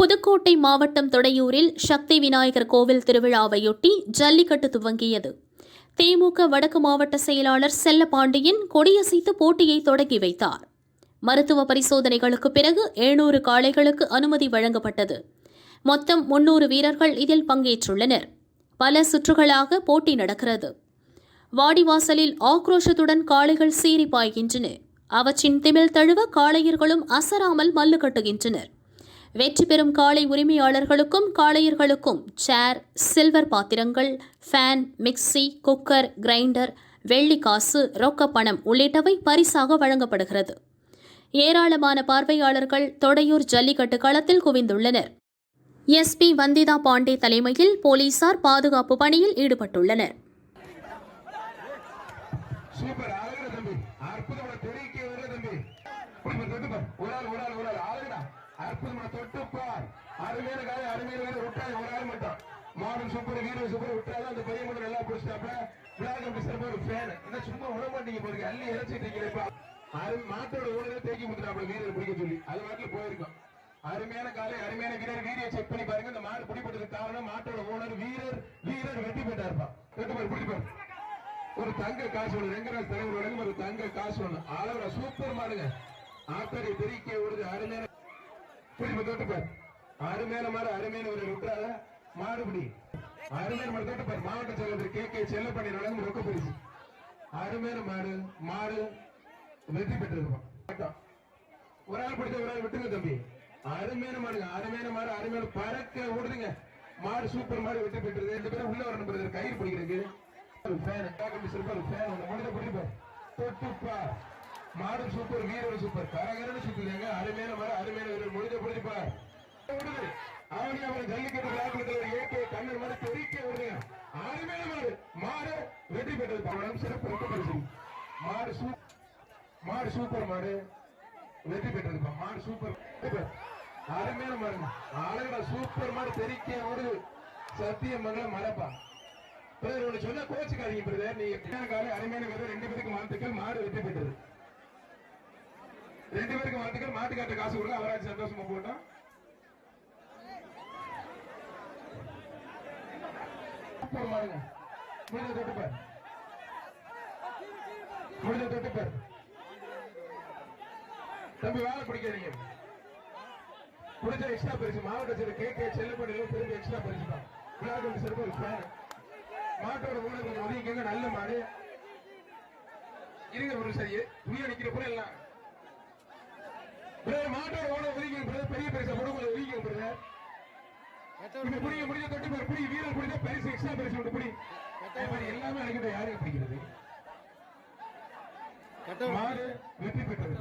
புதுக்கோட்டை மாவட்டம் தொடையூரில் சக்தி விநாயகர் கோவில் திருவிழாவையொட்டி ஜல்லிக்கட்டு துவங்கியது. திமுக வடக்கு மாவட்ட செயலாளர் செல்லபாண்டியன் கொடியசைத்து போட்டியை தொடங்கி வைத்தார். மருத்துவ பரிசோதனைகளுக்கு பிறகு எழுநூறு காளைகளுக்கு அனுமதி வழங்கப்பட்டது. மொத்தம் முன்னூறு வீரர்கள் இதில் பங்கேற்றுள்ளனர். பல சுற்றுகளாக போட்டி நடக்கிறது. வாடிவாசலில் ஆக்ரோஷத்துடன் காளைகள் சீறி பாய்கின்றன. அவற்றின் திமில் தழுவ காளையர்களும் அசராமல் மல்லு கட்டுகின்றனர். வெற்றி பெறும் காளை உரிமையாளர்களுக்கும் காளையர்களுக்கும் சேர் சில்வர் பாத்திரங்கள் ஃபேன் மிக்ஸி குக்கர் கிரைண்டர் வெள்ளி காசு ரொக்கப்பணம் உள்ளிட்டவை பரிசாக வழங்கப்படுகிறது. ஏராளமான பார்வையாளர்கள் தொடையூர் ஜல்லிக்கட்டு களத்தில் குவிந்துள்ளனர். எஸ்பி வந்திதா பாண்டே தலைமையில் போலீசார் பாதுகாப்பு பணியில் ஈடுபட்டுள்ளனர் சூப்பர் அழகுடா தம்பி அற்புதமான தெரிவிக்க வர தம்பி இப்ப தொட்டு பார் ஒரு ஆள் ஒரு ஆள் ஒரு ஆள் அழகுடா அற்புதமான தொட்டு பார் அருமையான காலை அருமையான காலை விட்டாங்க ஒரு ஆள் மட்டும். மாடல் சூப்பர் ஹீரோ சூப்பர் விட்டாங்க அந்த பையன் மட்டும் நல்லா பிடிச்சிட்டாப்ப விழாக்கு அப்படி ஒரு ஃபேன் என்ன சும்மா விட மாட்டீங்க பாருங்க. அள்ளி இறைச்சிட்டு இருக்கீங்கப்பா மாட்டோட ஊழல தேக்கி முத்துறாப்புல வீரர் பிடிக்க சொல்லி. அது வாட்டில் போயிருக்கோம். அருமையான காலை அருமையான வீரர். வீடியோ செக் பண்ணி பாருங்க. இந்த மாடு பிடிப்பட்டதுக்கு காரணம் மாட்டோட ஓனர் வீரர் வீரர் வெட்டி போயிட்டா வெற்றி பாரு பிடி ஒரு தங்க காசு ஒண்ணு ரெங்கராஜ் தலைவர் வழங்கும் ஒரு தங்க காசு ஒண்ணு. அளவுல சூப்பர் மாடுங்க. ஆத்தரை பெருக்கி விடுது அருமையான பிடிப்பு தொட்டுப்பார் அருமையான மாதிரி அருமையான ஒரு விட்டுறாத மாறுபடி. அருமையான மாதிரி கேட்டு மாவட்ட செயலர் கே. கே. செல்லப்பண்ணி நடந்து ரொக்க பரிசு அருமையான மாடு மாடு வெற்றி பெற்றிருக்கோம் ஒரு ஆள் பிடிச்ச ஒரு ஆள் விட்டுங்க தம்பி. அருமையான மாடுங்க அருமையான மாடு அருமையான பறக்க ஓடுதுங்க. மாடு சூப்பர் மாடு வெற்றி பெற்றது. ரெண்டு பேரும் உள்ள வரணும் பிரதர் கயிறு பிடிக்கிறதுக்கு. தொட்டுப்பா. மாடு சூப்பர் வீரர் சூப்பர் கரகரன்னு சுத்துதுங்க. அருமையான மாடு அருமையான வீரர். முடிஞ்ச பிடிச்சிப்பார் அவனி அவரை ஜல்லிக்கட்டு விளையாட்டுல ஏற்கே கண்ணர் மாதிரி தெரிக்க விடுதுங்க அருமையான மாடு. வெற்றி பெற்றது. பவனம் சிறப்பு வெற்றி பரிசு மாடு சூப்பர் மாடு சூப்பர் மாடு. வெற்றி பெற்றதுப்பா மாடு சூப்பர் அருமையான மாடுங்க அழகா சூப்பர் மாடு தெரிக்க சத்தியம் சத்தியமங்கலம் மரப்பா பிரதர் ஒண்ணு சொன்னா கோச்சுக்காதீங்க பிரதர். நீங்க அருமையான காலை அருமையான காலை ரெண்டு பேருக்கு வாழ்த்துக்கள். மாடு வெற்றி பெற்றது. ரெண்டு பேருக்கு வாழ்த்துக்கள். மாட்டுக்காட்ட காசு கொடுக்க அவராஜ் சந்தோஷமா போட்டோம். சூப்பர் மாடுங்க முடிஞ்ச தொட்டுப்பார் முடிஞ்ச தொட்டுப்பார் தம்பி வேலை பிடிக்காதீங்க. பிடிச்ச எக்ஸ்ட்ரா பரிசு. மாவட்ட செயலர் கே கே செல்லப்படியில் திரும்பி எக்ஸ்ட்ரா பரிசு தான். விளையாட்டு சிறப்பு ஒரு ஃபேன் மாட்டோட ஊழல் கொஞ்சம் ஒதுக்கிங்க நல்ல மாடு. இருங்க ஒரு சரி புளிய நிக்கிற போல எல்லாம். மாட்டோட ஓனர் ஒதுக்கிங்க பிரதர் பெரிய பரிசை கூட கொஞ்சம் புடிங்க முடிஞ்ச தொட்டு பேர் புடி வீரர் புடிச்சா பரிசு எக்ஸ்ட்ரா பரிசு ஒன்று புடி. எல்லாமே அழைக்கிட்ட யாருக்கு பிடிக்கிறது? மாடு வெற்றி பெற்றது.